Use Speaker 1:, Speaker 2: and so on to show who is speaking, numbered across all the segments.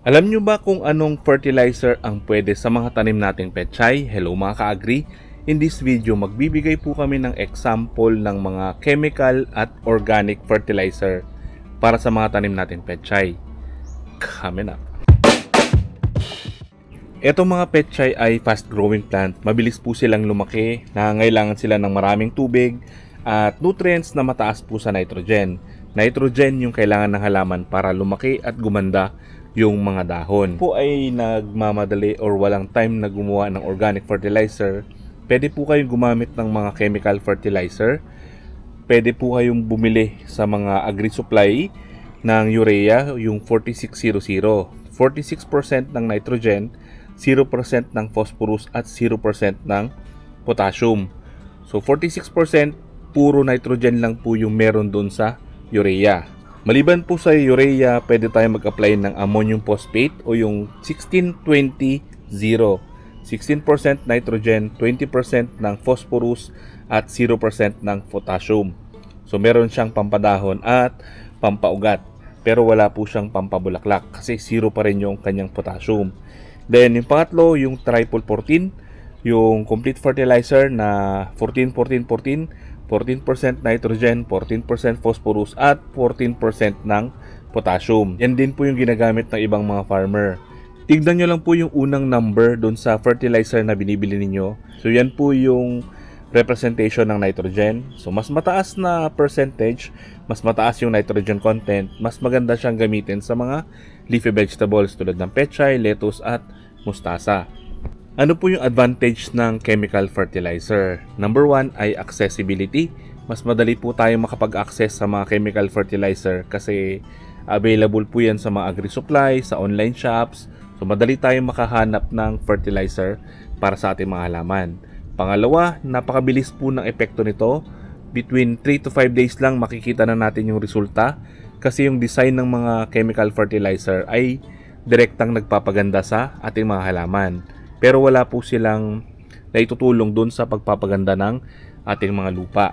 Speaker 1: Alam nyo ba kung anong fertilizer ang pwede sa mga tanim nating pechay? Hello mga ka-agri! In this video, magbibigay po kami ng example ng mga chemical at organic fertilizer para sa mga tanim nating pechay. Coming up! Etong mga pechay ay fast-growing plant. Mabilis po silang lumaki, nangangailangan sila ng maraming tubig at nutrients na mataas po sa nitrogen. Nitrogen yung kailangan ng halaman para lumaki at gumanda yung mga dahon. Po ay nagmamadali or walang time na gumawa ng organic fertilizer, pwede po kayong gumamit ng mga chemical fertilizer. Pwede po kayong bumili sa mga agri-supply ng urea, yung 4600. 46% ng nitrogen, 0% ng phosphorus at 0% ng potassium. So 46% puro nitrogen lang po yung meron doon sa urea. Maliban po sa urea, pwede tayo mag-apply ng ammonium phosphate o yung 16-20-0. 16% nitrogen, 20% ng phosphorus at 0% ng potassium. So meron siyang pampadahon at pampaugat. Pero wala po siyang pampabulaklak kasi 0 pa rin yung kanyang potassium. Then yung pangatlo, yung triple 14, yung complete fertilizer na 14 14 14 14% nitrogen, 14% phosphorus at 14% ng potassium. Yan din po yung ginagamit ng ibang mga farmer. Tignan nyo lang po yung unang number doon sa fertilizer na binibili ninyo. So yan po yung representation ng nitrogen. So mas mataas na percentage, mas mataas yung nitrogen content, mas maganda siyang gamitin sa mga leafy vegetables tulad ng pechay, lettuce at mustasa. Ano po yung advantage ng chemical fertilizer? Number one ay accessibility. Mas madali po tayo makapag-access sa mga chemical fertilizer kasi available po yan sa mga agri-supply, sa online shops. So madali tayong makahanap ng fertilizer para sa ating mga halaman. Pangalawa, napakabilis po ng epekto nito. Between 3 to 5 days lang makikita na natin yung resulta kasi yung design ng mga chemical fertilizer ay direktang nagpapaganda sa ating mga halaman pero wala po silang naitutulong doon sa pagpapaganda ng ating mga lupa.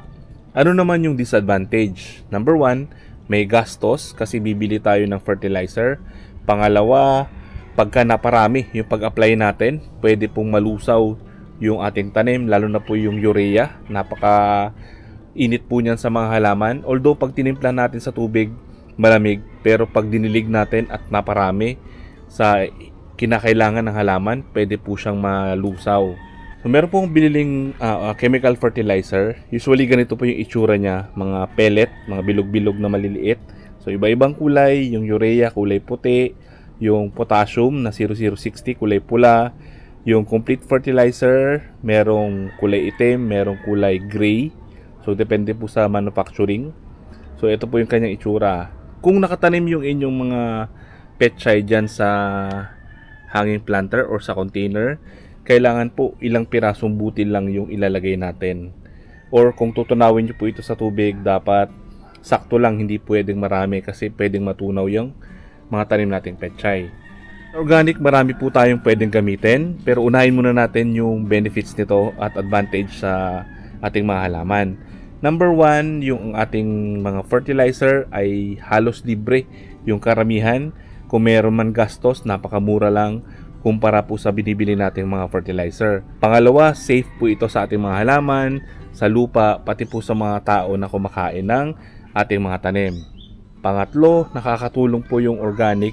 Speaker 1: Ano naman yung disadvantage? Number one, may gastos kasi bibili tayo ng fertilizer. Pangalawa, pagka naparami yung pag-apply natin, pwede pong malusaw yung ating tanim, lalo na po yung urea. Napaka init po niyan sa mga halaman. Although pag tinimpla natin sa tubig, malamig. Pero pag dinilig natin at naparami sa kinakailangan ng halaman, pwede po siyang malusaw. So meron pong biniling uh, uh, chemical fertilizer. Usually ganito po yung itsura niya, mga pellet, mga bilog-bilog na maliliit. So iba-ibang kulay, yung urea kulay puti, yung potassium na 0060 kulay pula, yung complete fertilizer merong kulay itim, merong kulay gray. So depende po sa manufacturing. So ito po yung kanyang itsura. Kung nakatanim yung inyong mga petchay dyan sa hanging planter or sa container, kailangan po ilang pirasong butil lang yung ilalagay natin. Or kung tutunawin nyo po ito sa tubig, dapat sakto lang, hindi pwedeng marami kasi pwedeng matunaw yung mga tanim nating petchay. Organic, marami po tayong pwedeng gamitin, pero unahin muna natin yung benefits nito at advantage sa ating mga halaman. Number one, yung ating mga fertilizer ay halos libre. Yung karamihan, kung meron man gastos, napakamura lang kumpara po sa binibili nating mga fertilizer. Pangalawa, safe po ito sa ating mga halaman, sa lupa, pati po sa mga tao na kumakain ng ating mga tanim. Pangatlo, nakakatulong po yung organic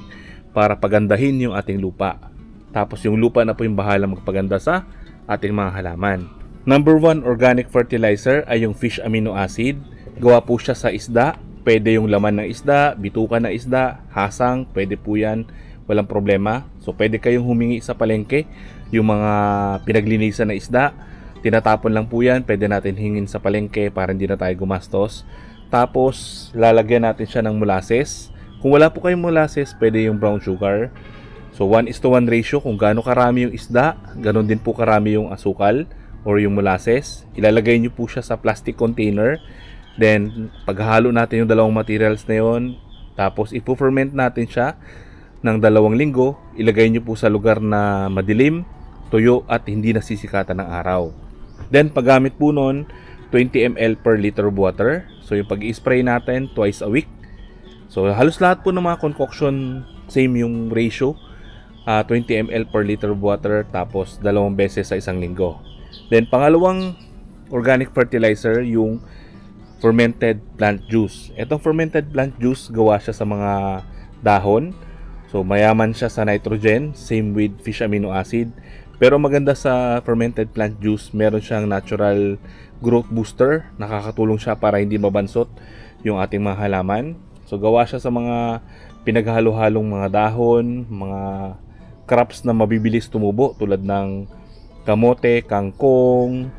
Speaker 1: para pagandahin yung ating lupa. Tapos yung lupa na po yung bahala magpaganda sa ating mga halaman. Number one organic fertilizer ay yung fish amino acid. Gawa po siya sa isda Pwede yung laman ng isda, bituka ng isda, hasang, pwede po yan. Walang problema. So pwede kayong humingi sa palengke yung mga pinaglinisan na isda. Tinatapon lang po yan. Pwede natin hingin sa palengke para hindi na tayo gumastos. Tapos lalagyan natin siya ng molasses. Kung wala po kayong molasses, pwede yung brown sugar. So 1 is to 1 ratio kung gaano karami yung isda, ganun din po karami yung asukal or yung molasses. Ilalagay nyo po siya sa plastic container Then, paghalo natin yung dalawang materials na yon, tapos ipo-ferment natin siya ng dalawang linggo, ilagay nyo po sa lugar na madilim, tuyo at hindi nasisikatan ng araw. Then, paggamit po nun, 20 ml per liter of water. So, yung pag-spray natin twice a week. So, halos lahat po ng mga concoction same yung ratio. Ah, 20 ml per liter of water tapos dalawang beses sa isang linggo. Then pangalawang organic fertilizer yung fermented plant juice. Itong fermented plant juice gawa siya sa mga dahon. So mayaman siya sa nitrogen, same with fish amino acid. Pero maganda sa fermented plant juice, meron siyang natural growth booster. Nakakatulong siya para hindi mabansot yung ating mga halaman. So gawa siya sa mga pinaghalo-halong mga dahon, mga crops na mabibilis tumubo tulad ng kamote, kangkong,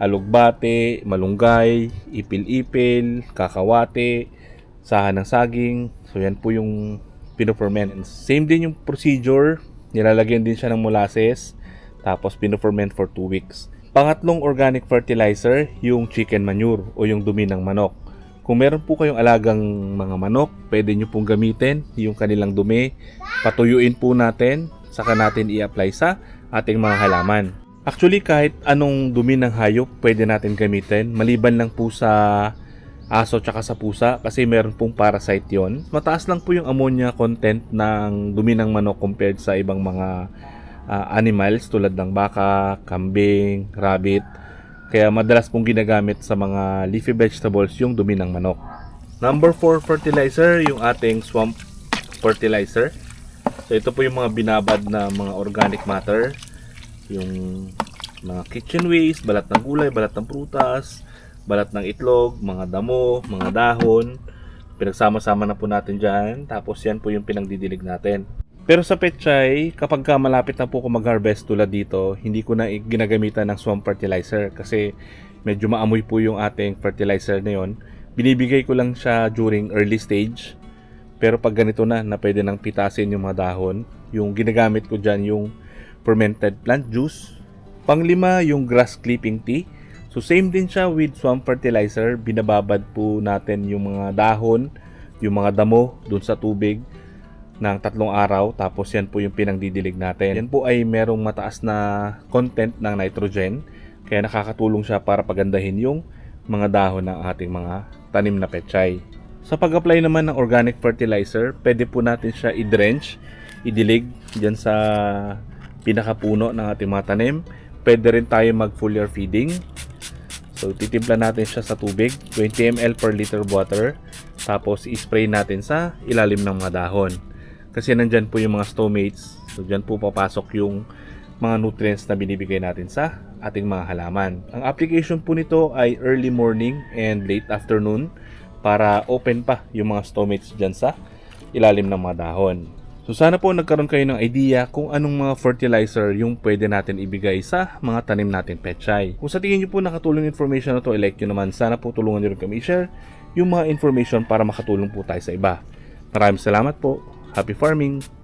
Speaker 1: alugbate, malunggay, ipil-ipil, kakawate, sahan ng saging. So yan po yung pinoferment. Same din yung procedure. Nilalagyan din siya ng molasses. Tapos pinoferment for 2 weeks. Pangatlong organic fertilizer, yung chicken manure o yung dumi ng manok. Kung meron po kayong alagang mga manok, pwede nyo pong gamitin yung kanilang dumi. Patuyuin po natin, saka natin i-apply sa ating mga halaman. Actually, kahit anong dumi ng hayop, pwede natin gamitin. Maliban lang po sa aso tsaka sa pusa kasi meron pong parasite yon. Mataas lang po yung ammonia content ng dumi ng manok compared sa ibang mga ah, animals tulad ng baka, kambing, rabbit. Kaya madalas pong ginagamit sa mga leafy vegetables yung dumi ng manok. Number 4 fertilizer, yung ating swamp fertilizer. So ito po yung mga binabad na mga organic matter. Yung mga kitchen waste, balat ng gulay, balat ng prutas, balat ng itlog, mga damo, mga dahon. Pinagsama-sama na po natin dyan. Tapos yan po yung pinagdidilig natin. Pero sa petchay, kapag ka malapit na po ako mag-harvest tulad dito, hindi ko na ginagamitan ng swamp fertilizer kasi medyo maamoy po yung ating fertilizer na yon. Binibigay ko lang siya during early stage. Pero pag ganito na, na pwede nang pitasin yung mga dahon, yung ginagamit ko dyan yung fermented plant juice. Panglima, yung grass clipping tea. So same din siya with swamp fertilizer. Binababad po natin yung mga dahon, yung mga damo dun sa tubig ng tatlong araw. Tapos yan po yung pinangdidilig natin. Yan po ay merong mataas na content ng nitrogen. Kaya nakakatulong siya para pagandahin yung mga dahon ng ating mga tanim na pechay. Sa pag-apply naman ng organic fertilizer, pwede po natin siya i-drench, idilig dyan sa pinakapuno ng ating mga tanim. Pwede rin tayo mag foliar feeding. So, titimpla natin siya sa tubig, 20 ml per liter water. Tapos, i-spray natin sa ilalim ng mga dahon. Kasi nandyan po yung mga stomates. So, dyan po papasok yung mga nutrients na binibigay natin sa ating mga halaman. Ang application po nito ay early morning and late afternoon para open pa yung mga stomates dyan sa ilalim ng mga dahon. So sana po nagkaroon kayo ng idea kung anong mga fertilizer yung pwede natin ibigay sa mga tanim natin pechay. Kung sa tingin nyo po nakatulong information na to, i-like naman. Sana po tulungan nyo rin kami i-share yung mga information para makatulong po tayo sa iba. Maraming salamat po. Happy farming!